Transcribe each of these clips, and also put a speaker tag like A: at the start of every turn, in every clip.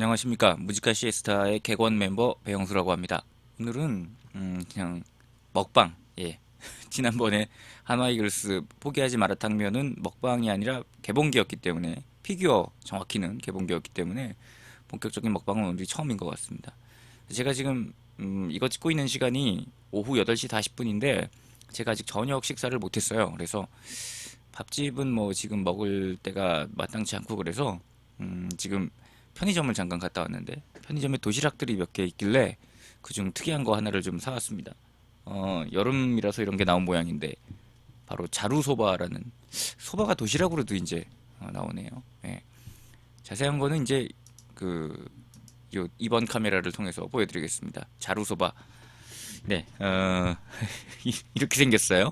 A: 안녕하십니까 무지카 시에스타의 객원 멤버 배영수라고 합니다. 오늘은 음, 그냥 먹방 예 지난번에 한화이글스 포기하지 마라 탕면은 먹방이 아니라 개봉기였기 때문에 피규어 정확히는 개봉기였기 때문에 본격적인 먹방은 오늘이 처음인 것 같습니다. 제가 지금 음, 이거 찍고 있는 시간이 오후 8시 40분인데 제가 아직 저녁 식사를 못했어요. 그래서 밥집은 뭐 지금 먹을 때가 마땅치 않고 그래서 음, 지금 편의점을 잠깐 갔다 왔는데 편의점에 도시락들이 몇 개 있길래 그중 특이한 거 하나를 좀 사왔습니다. 어, 여름이라서 이런 게 나온 모양인데 바로 자루소바라는 소바가 도시락으로도 이제 어, 나오네요. 예. 자세한 거는 이제 그 요, 이번 카메라를 통해서 보여드리겠습니다. 자루소바. 네, 어, 이- 이렇게 생겼어요.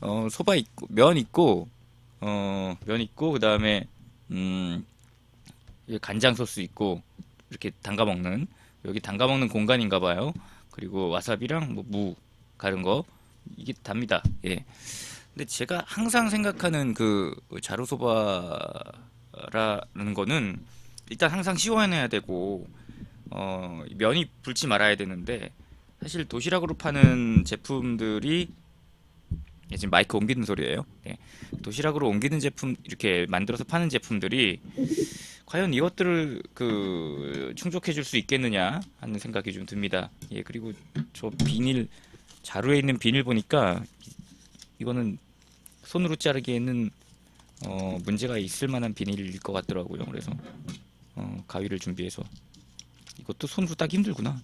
A: 어, 소바 있고 면 있고 어, 면 있고 그 다음에 음, 간장 소스 있고 이렇게 담가 먹는 여기 담가 먹는 공간인가 봐요. 그리고 와사비랑 뭐 무 가른 거 이게 답니다. 예. 근데 제가 항상 생각하는 그 자루소바라는 거는 일단 항상 시원해야 되고 어 면이 불지 말아야 되는데 사실 도시락으로 파는 제품들이 예, 지금 마이크 옮기는 소리예요. 예. 도시락으로 옮기는 제품 이렇게 만들어서 파는 제품들이 과연 이것들을 그 충족해 줄 수 있겠느냐 하는 생각이 좀 듭니다. 예, 그리고 저 비닐 자루에 있는 비닐 보니까 이- 이거는 손으로 자르기에는 어, 문제가 있을 만한 비닐일 것 같더라고요. 그래서 어, 가위를 준비해서 이것도 손으로 따기 힘들구나.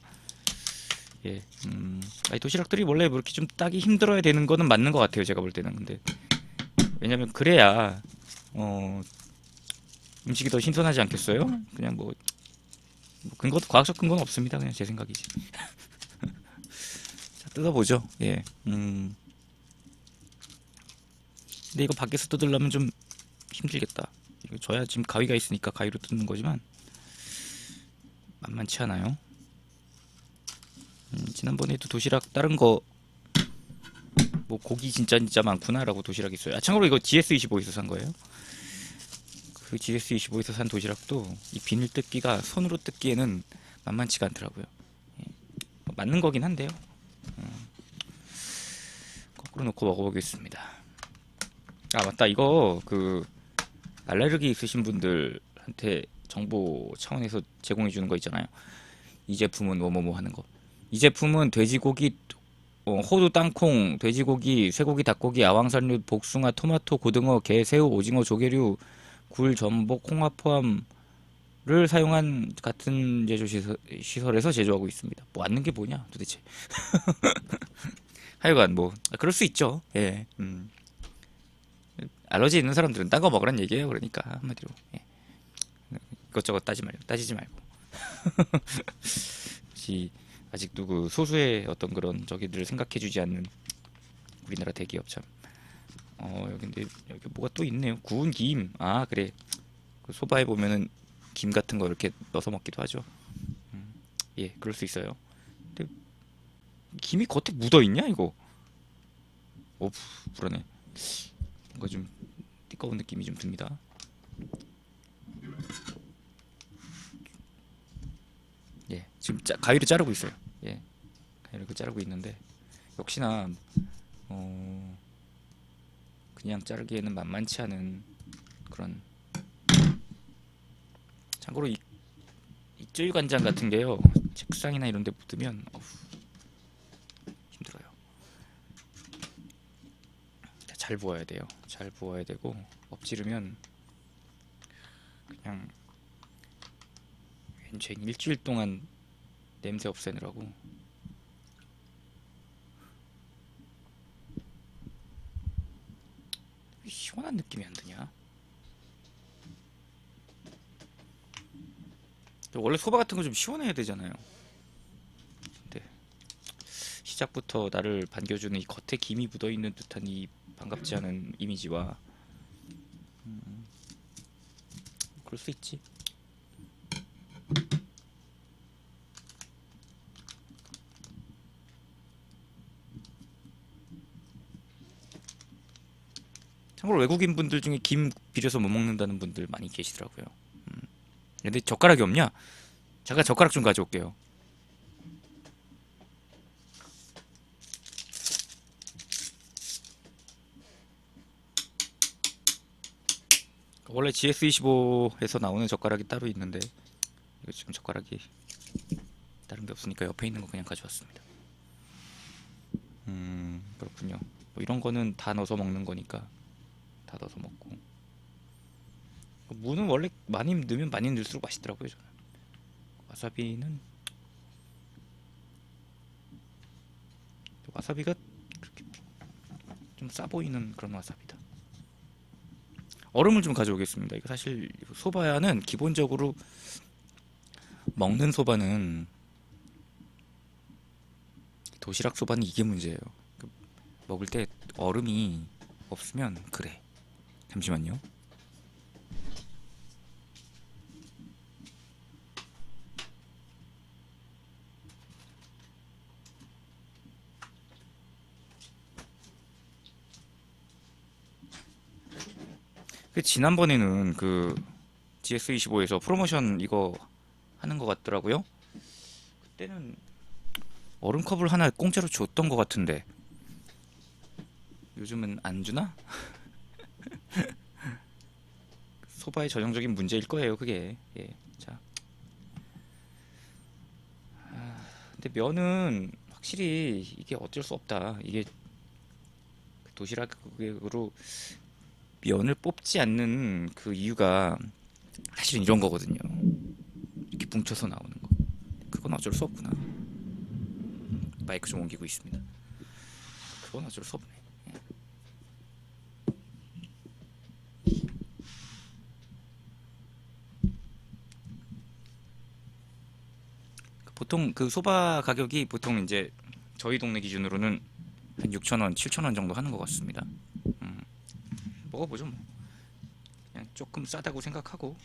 A: 예, 음, 아니 도시락들이 원래 뭐 이렇게 좀 따기 힘들어야 되는 거는 맞는 것 같아요. 제가 볼 때는 근데 왜냐면 그래야 어, 음식이 더 신선하지 않겠어요? 그냥 뭐, 뭐 근거도 과학적 근거는 없습니다. 그냥 제 생각이지. 자, 뜯어보죠. 예. 음. 근데 이거 밖에서 뜯으려면 좀 힘들겠다. 이거 저야 지금 가위가 있으니까 가위로 뜯는 거지만 만만치 않아요. 음, 지난번에도 도시락 다른 거 뭐 고기 진짜 진짜 많구나라고 도시락 있어요. 아 참고로 이거 GS25에서 산 거예요. 그 GS25에서 산 도시락도 이 비닐 뜯기가 손으로 뜯기에는 만만치가 않더라고요. 예. 뭐 맞는 거긴 한데요. 음. 거꾸로 놓고 먹어보겠습니다. 아 맞다 이거 그 알레르기 있으신 분들한테 정보 차원에서 제공해 주는 거 있잖아요. 이 제품은 뭐뭐뭐 하는 거. 이 제품은 돼지고기, 어, 호두, 땅콩, 돼지고기, 쇠고기, 닭고기, 아황산류, 복숭아, 토마토, 고등어, 게, 새우, 오징어, 조개류, 굴, 전복, 홍합 포함을 사용한 같은 제조 시설, 시설 에서 제조하고 있습니다. 뭐 맞는 게 뭐냐 도대체. 하여간 뭐 아, 그럴 수 있죠. 예. 음. 알러지 있는 사람들은 딴 거 먹으란 얘기예요. 그러니까 한마디로. 예. 이것저것 따지 말고 따지지 말고. 혹시 아직도 그 소수의 어떤 그런 저기들을 생각해주지 않는 우리나라 대기업 참. 어 여기 근데 여기 뭐가 또 있네요. 구운 김. 아 그래. 그 소바에 보면은 김 같은 거 이렇게 넣어서 먹기도 하죠. 음, 예, 그럴 수 있어요. 근데 김이 겉에 묻어 있냐 이거? 오 불안해. 뭔가 좀 띠꺼운 느낌이 좀 듭니다. 예, 지금 짜, 가위로 자르고 있어요. 예, 가위로 자르고 있는데 역시나 어 그냥 자르기에는 만만치 않은 그런 참고로 이 입질 간장 같은 게요 책상이나 이런 데 묻으면 어후, 힘들어요. 잘 부어야 돼요. 잘 부어야 되고 엎지르면 그냥 왠지 일주일 동안 냄새 없애느라고 왜 시원한 느낌이 안 드냐? 원래 소바 같은 거 좀 시원해야 되잖아요. 근데 시작부터 나를 반겨주는 이 겉에 김이 묻어 있는 듯한 이 반갑지 않은 이미지와 음, 그럴 수 있지. 참고로 외국인 분들 중에 김 비려서 못 먹는다는 분들 많이 계시더라고요. 음. 근데 젓가락이 없냐? 잠깐 젓가락 좀 가져올게요. 원래 GS25에서 나오는 젓가락이 따로 있는데 이거 지금 젓가락이 다른 게 없으니까 옆에 있는 거 그냥 가져왔습니다. 음 그렇군요. 뭐 이런 거는 다 넣어서 먹는 거니까 다 넣어서 먹고 무는 원래 많이 넣으면 많이 넣을수록 맛있더라고요 저는. 와사비는 와사비가 그렇게 좀 싸 보이는 그런 와사비다. 얼음을 좀 가져오겠습니다. 이거 사실 소바야는 기본적으로 먹는 소바는 도시락 소바는 이게 문제예요. 그 먹을 때 얼음이 없으면 그래. 잠시만요. 그 지난번에는 그 GS25에서 프로모션 이거 하는 것 같더라고요. 그때는 얼음컵을 하나 공짜로 줬던 것 같은데 요즘은 안 주나? 소바의 전형적인 문제일 거예요, 그게. 예, 자. 아, 근데 면은 확실히 이게 어쩔 수 없다. 이게 도시락으로 면을 뽑지 않는 그 이유가 사실은 이런 거거든요. 이렇게 뭉쳐서 나오는 거. 그건 어쩔 수 없구나. 마이크 좀 옮기고 있습니다. 그건 어쩔 수 없네. 보통 그 소바 가격이 보통 이제 저희 동네 기준으로는 한 6,000원, 7,000원 정도 하는 것 같습니다. 음, 먹어보죠 뭐. 그냥 조금 싸다고 생각하고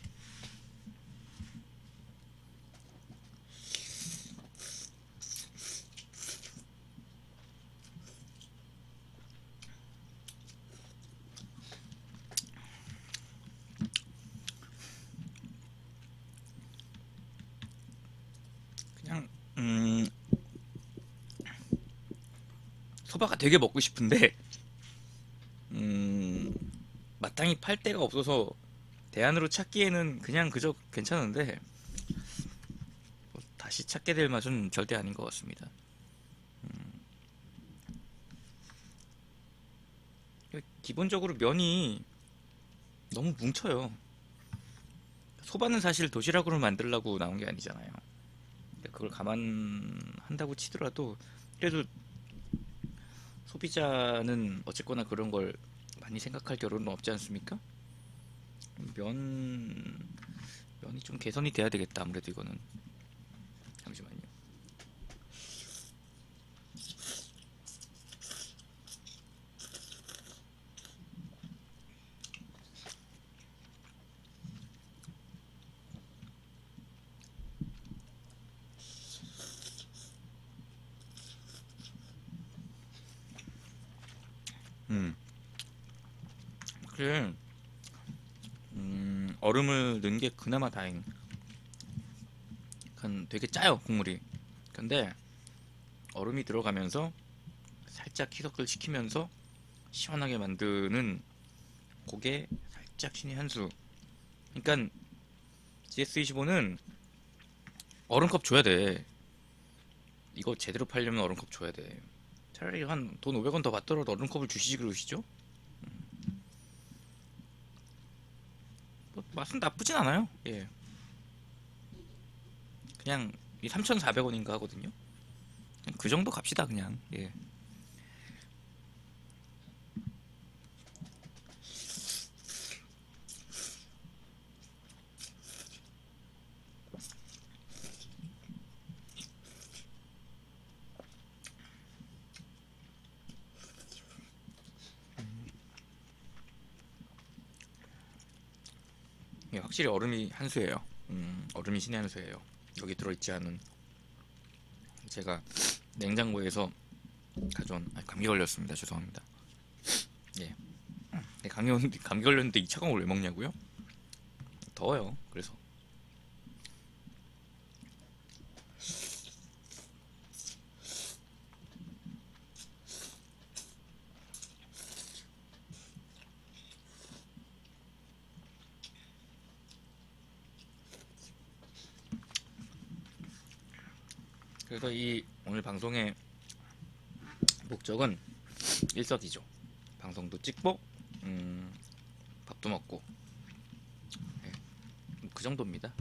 A: 그냥 음 소바가 되게 먹고 싶은데 음 마땅히 팔 데가 없어서 대안으로 찾기에는 그냥 그저 괜찮은데 뭐 다시 찾게 될 맛은 절대 아닌 것 같습니다. 음. 기본적으로 면이 너무 뭉쳐요. 소바는 사실 도시락으로 만들려고 나온 게 아니잖아요. 그걸 감안한다고 치더라도 그래도 소비자는 어쨌거나 그런 걸 많이 생각할 겨를은 없지 않습니까? 면 면이 좀 개선이 돼야 되겠다 아무래도 이거는 음. 그래. 음, 얼음을 넣은 게 그나마 다행. 그 되게 짜요 국물이. 근데 얼음이 들어가면서 살짝 희석을 시키면서 시원하게 만드는 그게 살짝 신의 한 수. 그러니까 GS25는 얼음컵 줘야 돼. 이거 제대로 팔려면 얼음컵 줘야 돼. 차라리 한 돈 500원 더 받더라도 얼음컵을 주시지 그러시죠? 뭐, 맛은 나쁘진 않아요. 예. 그냥 이 3,400원인가 하거든요. 그 정도 갑시다 그냥. 예. 예, 확실히 얼음이 한 수예요. 음, 얼음이 신의 한 수예요. 여기 들어있지 않은 제가 냉장고에서 가져온 아, 감기 걸렸습니다. 죄송합니다. 예, 네, 감기 올- 감기 걸렸는데 이 차가운 걸 왜 먹냐고요? 더워요. 그래서 그래서 이 오늘 방송의 목적은 일석이조. 방송도 찍고, 음, 밥도 먹고, 예. 그 정도입니다.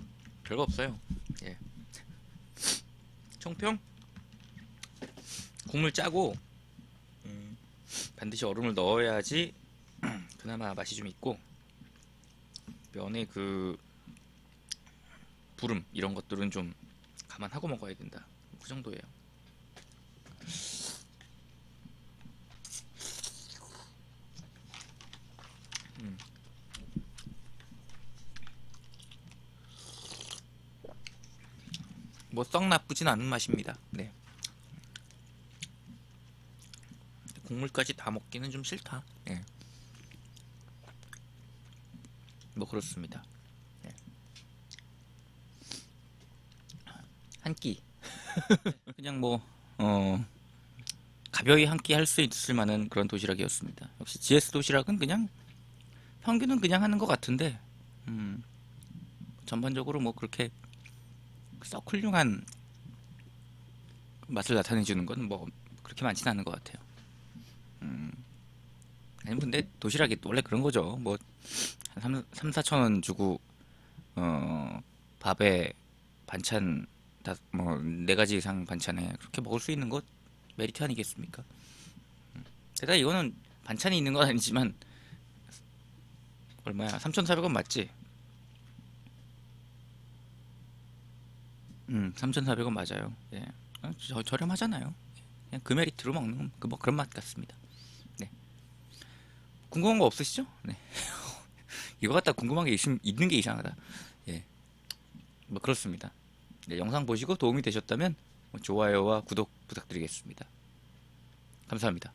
A: 별거 없어요. 예. 총평? 국물 짜고, 음, 반드시 얼음을 넣어야지 그나마 맛이 좀 있고, 면의 그 부름 이런 것들은 좀 감안하고 먹어야 된다. 그 정도예요. 음. 뭐썩 나쁘진 않은 맛입니다. 네. 국물까지 다 먹기는 좀 싫다. 네. 뭐 그렇습니다. 네. 한 끼. 그냥 뭐 어, 가벼이 한 끼 할 수 있을 만한 그런 도시락이었습니다. 역시 GS 도시락은 그냥 평균은 그냥 하는 것 같은데 음, 전반적으로 뭐 그렇게 썩 훌륭한 맛을 나타내 주는 건 뭐 그렇게 많지는 않은 것 같아요. 음, 아니 근데 도시락이 또 원래 그런 거죠. 뭐 3, 3 4천 원 주고 어 밥에 반찬 다뭐네 가지 이상 반찬에 그렇게 먹을 수 있는 것 메리트 아니겠습니까? 음. 게다가 이거는 반찬이 있는 건 아니지만 얼마야? 3,400원 맞지? 음, 3,400원 맞아요. 예. 어, 저, 저렴하잖아요. 그냥 그 메리트로 먹는 그 뭐 그런 맛 같습니다. 네. 궁금한 거 없으시죠? 네. 이거 갖다 궁금한 게 있, 있는 게 이상하다. 예. 뭐 그렇습니다. 네, 영상 보시고 도움이 되셨다면 뭐 좋아요와 구독 부탁드리겠습니다. 감사합니다.